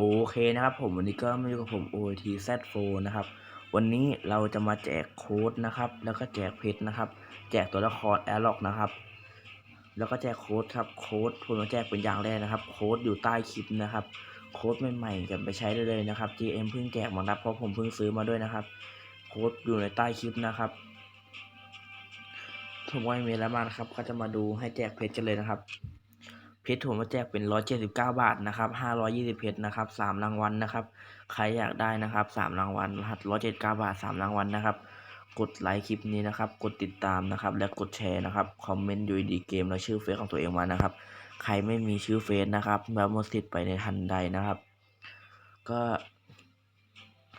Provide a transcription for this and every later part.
โอเคนะครับผมวันนี้ก็มาอยู่กับผม OT Z4 นะครับ วันนี้เราจะมาแจกโค้ดนะครับ แล้วก็แจกเพชรนะครับ แจกตัวละครแอร์ล็อกนะครับ แล้วก็แจกโค้ดครับโค้ดผมมาแจกเป็นอย่างแรกนะครับ โค้ดอยู่ใต้คลิปนะครับ โค้ดใหม่ๆกันไปใช้ได้เลยนะครับ GM เพิ่งแจกมาครับเพราะผมเพิ่งซื้อมาด้วยนะครับ โค้ดอยู่ในใต้คลิปนะครับผมว่าไม่มีแล้วมานะครับ ก็จะมาดูให้แจกเพชรกันเลยนะครับ เพชรผมมาแจกเป็น179บาทนะครับ520เพชรนะครับ3รางวัลนะครับ ใครอยากได้นะครับ3รางวัลรหัส179บาท3รางวัลนะครับ กดไลค์คลิปนี้นะครับ กดติดตามนะครับ และกดแชร์นะครับ คอมเมนต์อยู่ดีเกมและชื่อเฟซของตัวเองมานะครับ ใครไม่มีชื่อเฟซนะครับแบบหมดสิทธิ์ไปในทันใดนะครับ ก็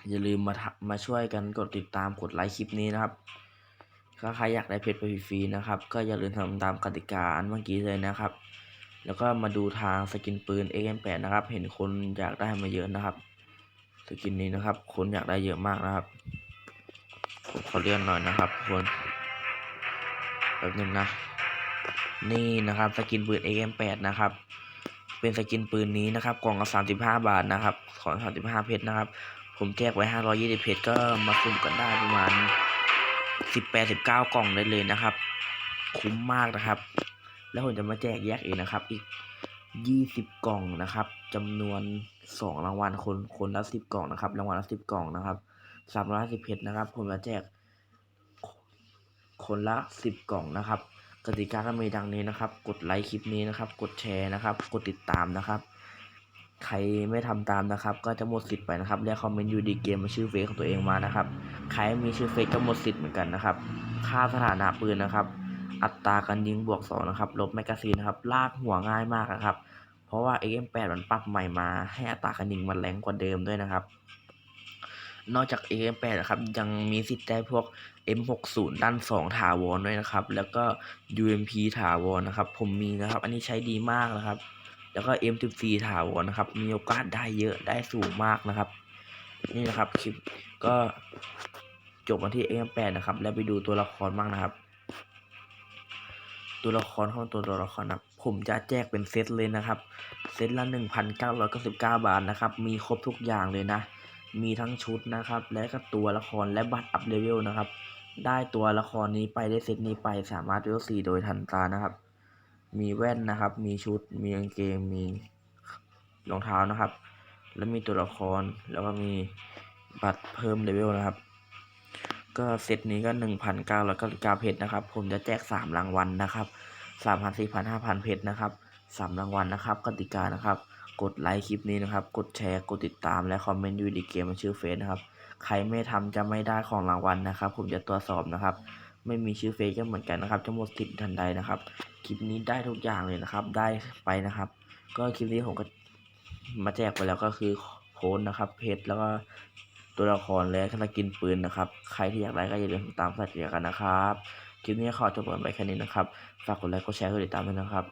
อย่าลืมมามาช่วยกันกดติดตามกดไลค์คลิปนี้นะครับถ้าใครอยากได้เพชรไปฟรีนะครับ ก็อย่าลืมทำตามกติกาอันเมื่อกี้เลยนะครับ แล้วก็มาดูทางสกินปืน XM8 นะครับ เห็นคนอยากได้มาเยอะนะครับ สกินนี้นะครับ คนอยากได้เยอะมากนะครับผมขอเลื่อนหน่อยนะครับคนแป๊บนึงนะ นี่นะครับสกินปืน XM8 นะครับ เป็นสกินปืนนี้นะครับ กล่องละ35 บาทนะครับ ของ 35 เพชรนะครับ ผมแจกไว้ 520 เพชรก็มาสุ่มกันได้ประมาณ 18 19 กล่องได้เลยนะครับ คุ้มมากนะครับ แล้วผมจะมาแจกแยกเองนะครับ อีก20กล่องนะครับจำนวน2รางวัลคนคนละ10กล่องนะครับ รางวัลละ10กล่องนะครับ350เพชรนะครับ ผมจะแจก คนละ10กล่องนะครับ กติกาก็มีดังนี้นะครับ กดไลค์คลิปนี้นะครับ กดแชร์นะครับ กดติดตามนะครับใครไม่ทำตามนะครับ ก็จะหมดสิทธิ์ไปนะครับและคอมเมนต์อยู่ดีเกมมาชื่อเฟซของตัวเองมานะครับ ใครมีชื่อเฟซก็หมดสิทธิ์เหมือนกันนะครับ ค่าสถานะปืนนะครับ อัตราการยิงบวกสองนะครับ ลบแมกกาซีนนะครับ ลากหัวง่ายมากนะครับ เพราะว่า AM8 มันปรับใหม่มา ให้อัตราการยิงมันแรงกว่าเดิมด้วยนะครับ นอกจาก AM8 นะครับ ยังมีสิทธิ์ได้พวก M60 ด้าน 2 ถาวรด้วยนะครับ แล้วก็ UMP ถาวรนะครับ ผมมีนะครับ อันนี้ใช้ดีมากนะครับ แล้วก็ M14 ถาวรนะครับ มีโอกาสได้เยอะ ได้สูงมากนะครับ นี่นะครับคลิปก็จบมาที่ AM8 นะครับ แล้วไปดูตัวละครบ้างนะครับ ตัวละครของตัวตัวละครนับผมจะแจกเป็นเซตเลยนะครับ เซตละ 1,999 บาทนะครับ มีครบทุกอย่างเลยนะ มีทั้งชุดนะครับ และก็ตัวละครและบัตรอัพเลเวลนะครับ ได้ตัวละครนี้ไปได้เซตนี้ไปสามารถเลเวล4โดยทันตานะครับ มีแว่นนะครับ มีชุด มีกางเกง มีรองเท้านะครับ แล้วมีตัวละคร แล้วก็มีบัตรเพิ่มเลเวลนะครับ ก็เซตนี้ก็หนึ่งพันเก้าร้อยเก้าสิบเก้าเพชรนะครับ ผมจะแจกสามรางวัลนะครับสามพันสี่พันห้าพันเพชรนะครับสามรางวัลนะครับกติกานะครับ กดไลค์คลิปนี้นะครับ กดแชร์กดติดตามและคอมเมนต์ยูดีเกมมาชื่อเฟซนะครับ ใครไม่ทำจะไม่ได้ของรางวัลนะครับ ผมจะตรวจสอบนะครับ ไม่มีชื่อเฟซก็เหมือนกันนะครับจะหมดสิทธิ์ทันใดนะครับ คลิปนี้ได้ทุกอย่างเลยนะครับ ได้ไปนะครับ ก็คลิปนี้ผมก็มาแจกไปแล้วก็คือโค้ดนะครับเพจแล้วก็ ตัวละครและสกินปืนนะครับ ใครที่อยากได้ก็อย่าลืมตามสัญญากันนะครับ คลิปนี้ขอจบกันไปแค่นี้นะครับ ฝากกดไลค์กดแชร์กดติดตามด้วยนะครับ